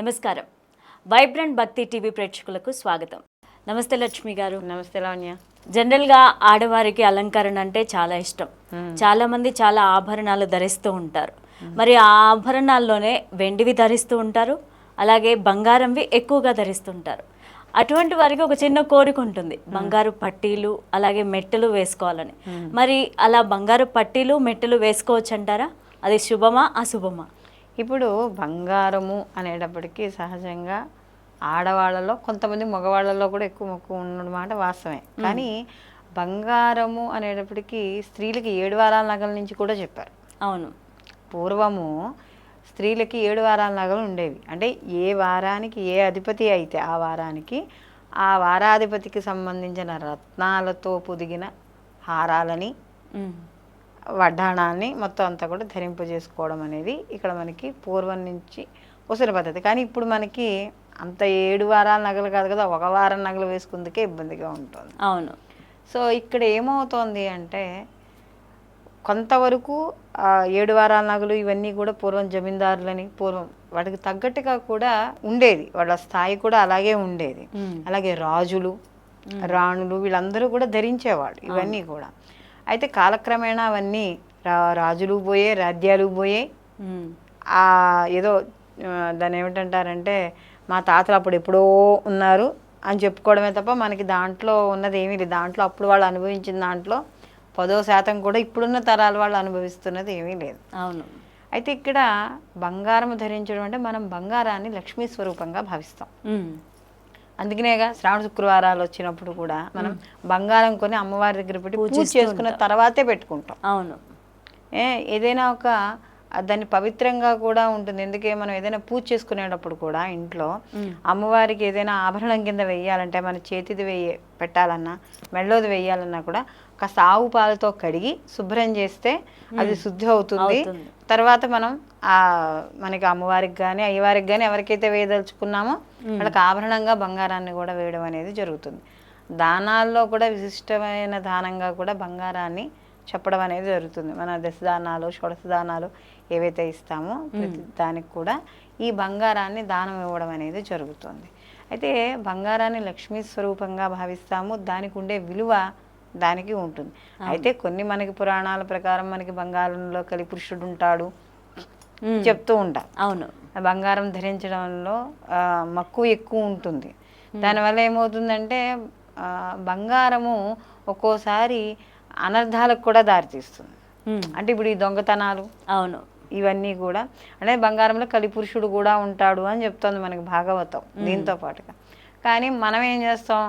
నమస్కారం. వైబ్రెంట్ భక్తి టీవీ ప్రేక్షకులకు స్వాగతం. నమస్తే లక్ష్మి గారు. నమస్తే లావణ్య. జనరల్గా ఆడవారికి అలంకరణ అంటే చాలా ఇష్టం. చాలా మంది చాలా ఆభరణాలు ధరిస్తూ ఉంటారు. మరి ఆ ఆభరణాల్లోనే వెండివి ధరిస్తూ ఉంటారు. అలాగే బంగారంవి ఎక్కువగా ధరిస్తుంటారు అటువంటి వారికి ఒక చిన్న కోరిక ఉంటుంది. బంగారు పట్టీలు అలాగే మెట్టెలు వేసుకోవాలని. మరి అలా బంగారు పట్టీలు మెట్టెలు వేసుకోవచ్చు అంటారా అది శుభమా అశుభమా? ఇప్పుడు బంగారము అనేటప్పటికీ సహజంగా ఆడవాళ్ళలో కొంతమంది మగవాళ్ళలో కూడా ఎక్కువ మక్కువ ఉన్నమాట వాస్తవమే. కానీ బంగారము అనేటప్పటికీ స్త్రీలకి ఏడు వారాల నగల నుంచి కూడా చెప్పారు. అవును. పూర్వము స్త్రీలకి ఏడు వారాల నగలు ఉండేవి. అంటే ఏ వారానికి ఏ అధిపతి అయితే ఆ వారానికి ఆ వారాధిపతికి సంబంధించిన రత్నాలతో పొదిగిన హారాలని. వడ్డాణాన్ని మొత్తం అంతా కూడా ధరింపజేసుకోవడం అనేది ఇక్కడ మనకి పూర్వం నుంచి వస్తున్న పద్ధతి. కానీ ఇప్పుడు మనకి అంత ఏడు వారాల నగలు కాదు కదా ఒక వారం నగలు వేసుకుందుకే ఇబ్బందిగా ఉంటుంది. అవును. సో ఇక్కడ ఏమవుతోంది అంటే కొంతవరకు ఏడు వారాల నగలు ఇవన్నీ కూడా పూర్వం జమీందారులని పూర్వం వాటికి తగ్గట్టుగా కూడా ఉండేది. వాళ్ళ స్థాయి కూడా అలాగే ఉండేది. అలాగే రాజులు రాణులు వీళ్ళందరూ కూడా ధరించేవాళ్ళు ఇవన్నీ కూడా. అయితే కాలక్రమేణా అవన్నీ రా రాజులు పోయే రాజ్యాలు పోయే. ఆ ఏదో దాన్ని ఏమిటంటారంటే మా తాతలు అప్పుడు ఎప్పుడో ఉన్నారు అని చెప్పుకోవడమే తప్ప మనకి దాంట్లో ఉన్నది ఏమీ లేదు దాంట్లో అప్పుడు వాళ్ళు అనుభవించిన దాంట్లో పదో శాతం కూడా ఇప్పుడున్న తరాల వాళ్ళు అనుభవిస్తున్నది ఏమీ లేదు అవును అయితే ఇక్కడ బంగారం ధరించడం అంటే మనం బంగారాన్ని లక్ష్మీ స్వరూపంగా భావిస్తాం. అందుకనేగా శ్రావణ శుక్రవారాలు వచ్చినప్పుడు కూడా మనం బంగారం కొని అమ్మవారి దగ్గర పెట్టి పూజ చేసుకున్న తర్వాతే పెట్టుకుంటాం. అవును. ఏ ఏదైనా ఒక దాన్ని పవిత్రంగా కూడా ఉంటుంది. ఎందుకే మనం ఏదైనా పూజ చేసుకునేటప్పుడు కూడా ఇంట్లో అమ్మవారికి ఏదైనా ఆభరణం కింద వెయ్యాలంటే మన చేతిది వెయ్యి పెట్టాలన్నా మెళ్ళోది వెయ్యాలన్నా కూడా కాస్త ఆవు పాలతో కడిగి శుభ్రం చేస్తే అది శుద్ధి అవుతుంది. తర్వాత మనం ఆ మనకి అమ్మవారికి కానీ అయ్యవారికి కానీ ఎవరికైతే వేయదలుచుకున్నామో వాళ్ళకి ఆభరణంగా బంగారాన్ని కూడా వేయడం అనేది జరుగుతుంది. దానాల్లో కూడా విశిష్టమైన దానంగా కూడా బంగారాన్ని చెప్పడం అనేది జరుగుతుంది. మన దశదానాలు షోడశ దానాలు ఏవైతే ఇస్తామో ప్రతి దానికి కూడా ఈ బంగారాన్ని దానం ఇవ్వడం అనేది జరుగుతుంది. అయితే బంగారాన్ని లక్ష్మీ స్వరూపంగా భావిస్తాము. దానికి ఉండే విలువ దానికి ఉంటుంది. అయితే కొన్ని మనకి పురాణాల ప్రకారం మనకి బంగారంలో కలిపురుషుడు ఉంటాడు ఉమ్. చెప్తూ ఉంటారు. అవును. బంగారం ధరించడంలో మక్కువ ఎక్కువ ఉంటుంది. దానివల్ల ఏమవుతుందంటే బంగారము ఒక్కోసారి అనర్థాలకు కూడా దారితీస్తుంది. అంటే ఇప్పుడు ఈ దొంగతనాలు అవును. ఇవన్నీ కూడా అంటే బంగారంలో కలిపురుషుడు కూడా ఉంటాడు అని చెప్తోంది మనకి భాగవతం దీంతో పాటుగా. కానీ మనం ఏం చేస్తాం?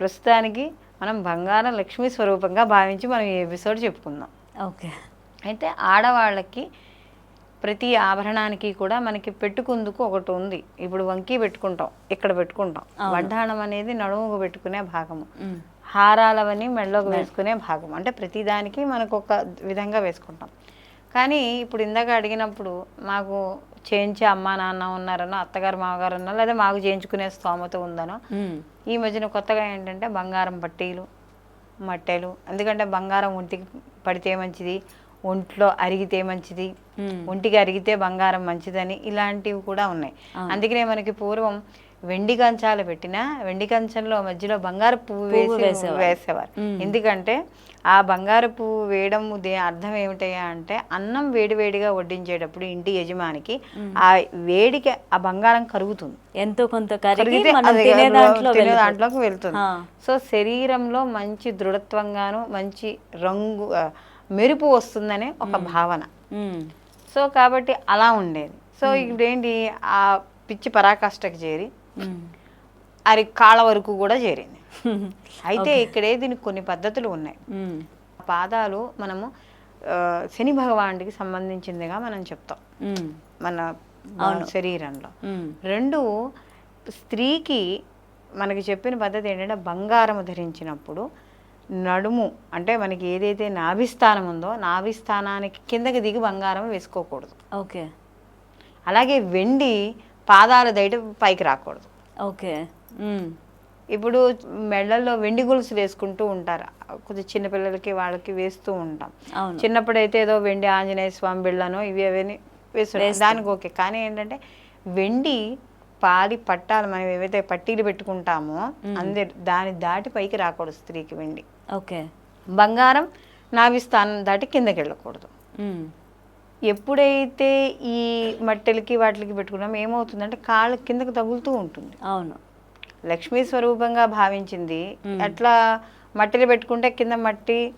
ప్రస్తుతానికి మనం బంగారం లక్ష్మీ స్వరూపంగా భావించి మనం ఈ ఎపిసోడ్ చెప్పుకుందాం. ఓకే. అయితే ఆడవాళ్ళకి ప్రతి ఆభరణానికి కూడా మనకి పెట్టుకుందుకు ఒకటి ఉంది. ఇప్పుడు వంకి పెట్టుకుంటాం ఇక్కడ పెట్టుకుంటాం. వడ్డాణం అనేది నడుముకు పెట్టుకునే భాగము. ఉమ్. హారాలవన్నీ మెడలోకి వేసుకునే భాగం అంటే ప్రతిదానికి మనకు ఒక విధంగా వేసుకుంటాం. కానీ ఇప్పుడు ఇందాక అడిగినప్పుడు మాకు చేయించే అమ్మా నాన్న ఉన్నారనో అత్తగారు మామగారు ఉన్నారో లేదా మాకు చేయించుకునే స్తోమత ఉందనో. ఈ మధ్యన కొత్తగా ఏంటంటే బంగారం పట్టీలు మట్టెలు ఎందుకంటే బంగారం ఒంటికి పడితే మంచిది ఒంట్లో అరిగితే మంచిది. ఒంటికి అరిగితే బంగారం మంచిదని ఇలాంటివి కూడా ఉన్నాయి అందుకనే మనకి పూర్వం వెండి కంచాలు పెట్టినా వెండి కంచంలో మధ్యలో బంగారు పువ్వు వేసి వేసేవారు. ఎందుకంటే ఆ బంగారు పువ్వు వేయడం అర్థం ఏమిటయ్యా అంటే అన్నం వేడివేడిగా వడ్డించేటప్పుడు ఇంటి యజమానికి ఆ వేడికి ఆ బంగారం కరుగుతుంది. ఎంతో కొంత కరిగితే తినే. దాంట్లోకి వెళ్తుంది. సో శరీరంలో మంచి దృఢత్వంగాను మంచి రంగు మెరుపు వస్తుందనే ఒక భావన. సో కాబట్టి అలా ఉండేది. సో ఇప్పుడు ఏంటి ఆ పిచ్చి పరాకాష్ఠకి చేరి అది కాళ్ళ వరకు కూడా చేరింది. అయితే ఇక్కడే దీనికి కొన్ని పద్ధతులు ఉన్నాయి. పాదాలు మనము శని భగవానుడికి సంబంధించిందిగా మనం చెప్తాం. మన శరీరంలో. రెండు స్త్రీకి మనకి చెప్పిన పద్ధతి ఏంటంటే బంగారం ధరించినప్పుడు నడుము అంటే మనకి ఏదైతే నాభిస్థానం ఉందో నాభిస్థానానికి కిందకి దిగి బంగారం వేసుకోకూడదు. ఓకే. అలాగే వెండి పాదాల దయట పైకి రాకూడదు. ఓకే. ఇప్పుడు మెడల్లో వెండి గొలుసులు వేసుకుంటూ ఉంటారు. కొద్ది చిన్నపిల్లలకి వాళ్ళకి వేస్తూ ఉంటాం. అవును. చిన్నప్పుడైతే ఏదో వెండి ఆంజనేయ స్వామి బిళ్ళనో ఇవి అవన్నీ వేస్తుంటాం. దానికి ఓకే. కానీ ఏంటంటే వెండి పాడి పట్టాలు మనం ఏవైతే పట్టీలు పెట్టుకుంటామో అందే దాని దాటి పైకి రాకూడదు స్త్రీకి వెండి. ఓకే. బంగారం నాభి స్థానం దాటి కిందకి వెళ్ళకూడదు. ఎప్పుడైతే ఈ మట్టెలకి వాటికి పెట్టుకున్నామో ఏమవుతుందంటే కాళ్ళ కిందకి తగులుతూ ఉంటుంది. అవును. లక్ష్మీ స్వరూపంగా భావించింది. అట్లా మట్టిలో పెట్టుకుంటే కింద మట్టి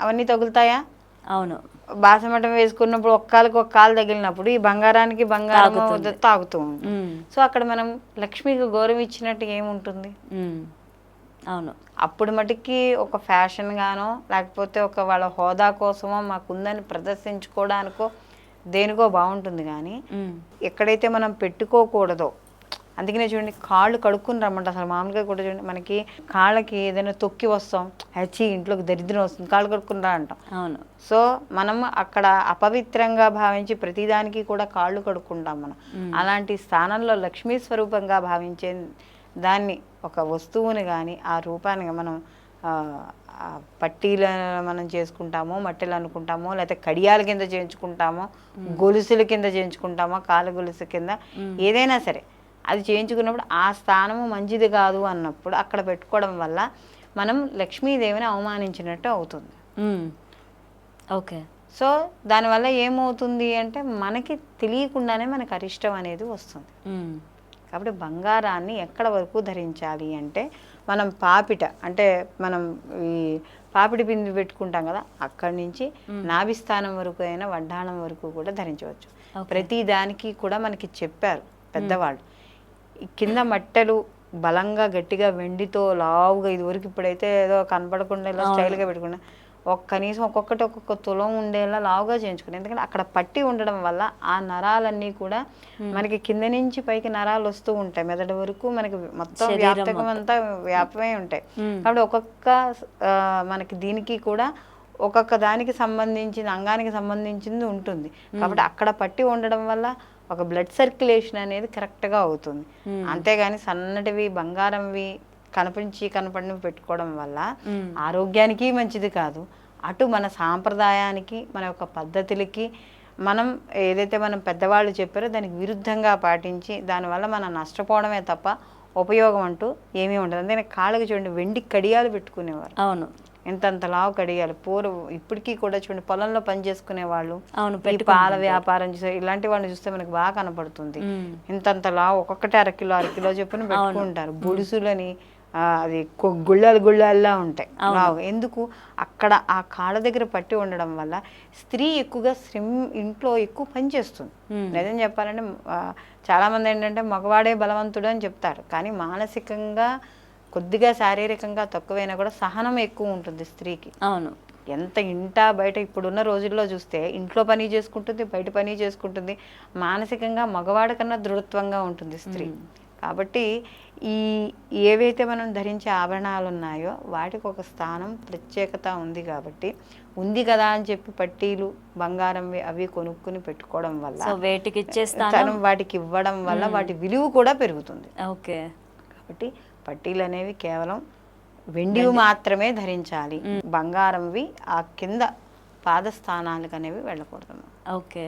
అవన్నీ తగులుతాయా? అవును. బాసమటం వేసుకున్నప్పుడు ఒక్క కాలుకి ఒక కాలు తగిలినప్పుడు ఈ బంగారానికి బంగారం తాగుతూ ఉంది. సో అక్కడ మనం లక్ష్మికి గౌరవం ఇచ్చినట్టు ఏముంటుంది. అవును. అప్పుడు మటుకి ఒక ఫ్యాషన్ గానో లేకపోతే ఒక వాళ్ళ హోదా కోసమో మాకుందని ప్రదర్శించుకోవడానికో దేనికో బాగుంటుంది కానీ. ఎక్కడైతే మనం పెట్టుకోకూడదో అందుకనే చూడండి కాళ్ళు కడుక్కుని రమ్మంట అసలు మామూలుగా కూడా చూడండి మనకి కాళ్ళకి ఏదైనా తొక్కి వస్తాం హచ్చి ఇంట్లోకి దరిద్రం వస్తుంది కాళ్ళు కడుక్కుని రా అంటాం. అవును. సో మనం అక్కడ అపవిత్రంగా భావించి ప్రతిదానికి కూడా కాళ్ళు కడుక్కుంటాం మనం. అలాంటి స్థానంలో లక్ష్మీ స్వరూపంగా భావించే దాన్ని ఒక వస్తువుని కానీ ఆ రూపాన్ని మనం పట్టీలు మనం చేసుకుంటామో మట్టెలు అనుకుంటామో లేకపోతే కడియాల కింద చేయించుకుంటామో గొలుసుల కింద చేయించుకుంటామో కాలు గొలుసు కింద ఏదైనా సరే అది చేయించుకున్నప్పుడు ఆ స్థానము మంచిది కాదు అన్నప్పుడు అక్కడ పెట్టుకోవడం వల్ల మనం లక్ష్మీదేవిని అవమానించినట్టు అవుతుంది. ఓకే. సో దానివల్ల ఏమవుతుంది అంటే మనకి తెలియకుండానే మనకు అరిష్టం అనేది వస్తుంది. కాబట్టి బంగారాన్ని ఎక్కడ వరకు ధరించాలి అంటే మనం పాపిట అంటే మనం ఈ పాపిడి బిందు పెట్టుకుంటాం కదా అక్కడి నుంచి నాభిస్థానం వరకు అయినా వడ్డాణం వరకు కూడా ధరించవచ్చు. ప్రతి దానికి కూడా మనకి చెప్పారు పెద్దవాళ్ళు. కింద మట్టెలు బలంగా గట్టిగా వెండితో లావుగా ఇదివరకు ఇప్పుడైతే ఏదో కనపడకుండా ఇలా స్టైల్గా పెట్టుకున్నా ఒక కనీసం ఒక్కొక్కటి ఒక్కొక్క తులం ఉండేలా లావుగా చేయించుకున్నాను ఎందుకంటే అక్కడ పట్టి ఉండడం వల్ల ఆ నరాలన్నీ కూడా మనకి కింద నుంచి పైకి నరాలు వస్తూ ఉంటాయి. మెదడు వరకు మనకి మొత్తం వ్యాప్తకం అంతా వ్యాపమే ఉంటాయి. కాబట్టి ఒక్కొక్క ఆ, మనకి దీనికి కూడా ఒక్కొక్క దానికి సంబంధించిన అంగానికి సంబంధించింది ఉంటుంది. కాబట్టి అక్కడ పట్టి ఉండడం వల్ల ఒక బ్లడ్ సర్క్యులేషన్ అనేది కరెక్ట్గా అవుతుంది. అంతేగాని సన్నటివి బంగారంవి కనిపించి కనపడినవి పెట్టుకోవడం వల్ల ఆరోగ్యానికి మంచిది కాదు. అటు మన సాంప్రదాయానికి మన యొక్క పద్ధతులకి మనం ఏదైతే మనం పెద్దవాళ్ళు చెప్పారో దానికి విరుద్ధంగా పాటించి దానివల్ల మనం నష్టపోవడమే తప్ప ఉపయోగం అంటూ ఏమీ ఉండదు. అందుకని కాళ్ళకి చూడండి వెండి కడియాలు పెట్టుకునేవారు. అవును. ఎంతంత లావు కడియాలు. పూర్వం ఇప్పటికీ కూడా చూడండి పొలంలో పని చేసుకునే వాళ్ళు అవును పాల వ్యాపారం చేసే ఇలాంటి వాళ్ళని చూస్తే మనకు బాగా కనపడుతుంది. ఇంతంత లావు ఒక్కొక్కటి అర కిలో అర కిలో చొప్పున పెట్టుకుంటారు బుడుసులని అది గుళ్ళలు గుళ్ళల్లా ఉంటాయి. ఎందుకు? అక్కడ ఆ కాళ్ళ దగ్గర పట్టి ఉండడం వల్ల స్త్రీ ఎక్కువగా శ్రమ ఇంట్లో ఎక్కువ పని చేస్తుంది. నిజం చెప్పాలంటే ఆ, చాలా మంది ఏంటంటే మగవాడే బలవంతుడు అని చెప్తారు. కానీ మానసికంగా కొద్దిగా శారీరకంగా తక్కువైనా కూడా సహనం ఎక్కువ ఉంటుంది స్త్రీకి. అవును. ఎంత ఇంట బయట ఇప్పుడున్న రోజుల్లో చూస్తే ఇంట్లో పని చేసుకుంటుంది బయట పని చేసుకుంటుంది. మానసికంగా మగవాడి కన్నా దృఢత్వంగా ఉంటుంది స్త్రీ. కాబట్టి ఈ ఏవైతే మనం ధరించే ఆభరణాలు ఉన్నాయో వాటికి ఒక స్థానం ప్రత్యేకత ఉంది కాబట్టి ఉంది కదా అని చెప్పి పట్టీలు బంగారంవి అవి కొనుక్కుని పెట్టుకోవడం వల్ల వేటికి తను వాటికి ఇవ్వడం వల్ల వాటి విలువ కూడా పెరుగుతుంది. ఓకే. కాబట్టి పట్టీలు అనేవి కేవలం వెండివి మాత్రమే ధరించాలి. బంగారంవి ఆ కింద పాదస్థానాలకు అనేవి వెళ్ళకూడదు. ఓకే.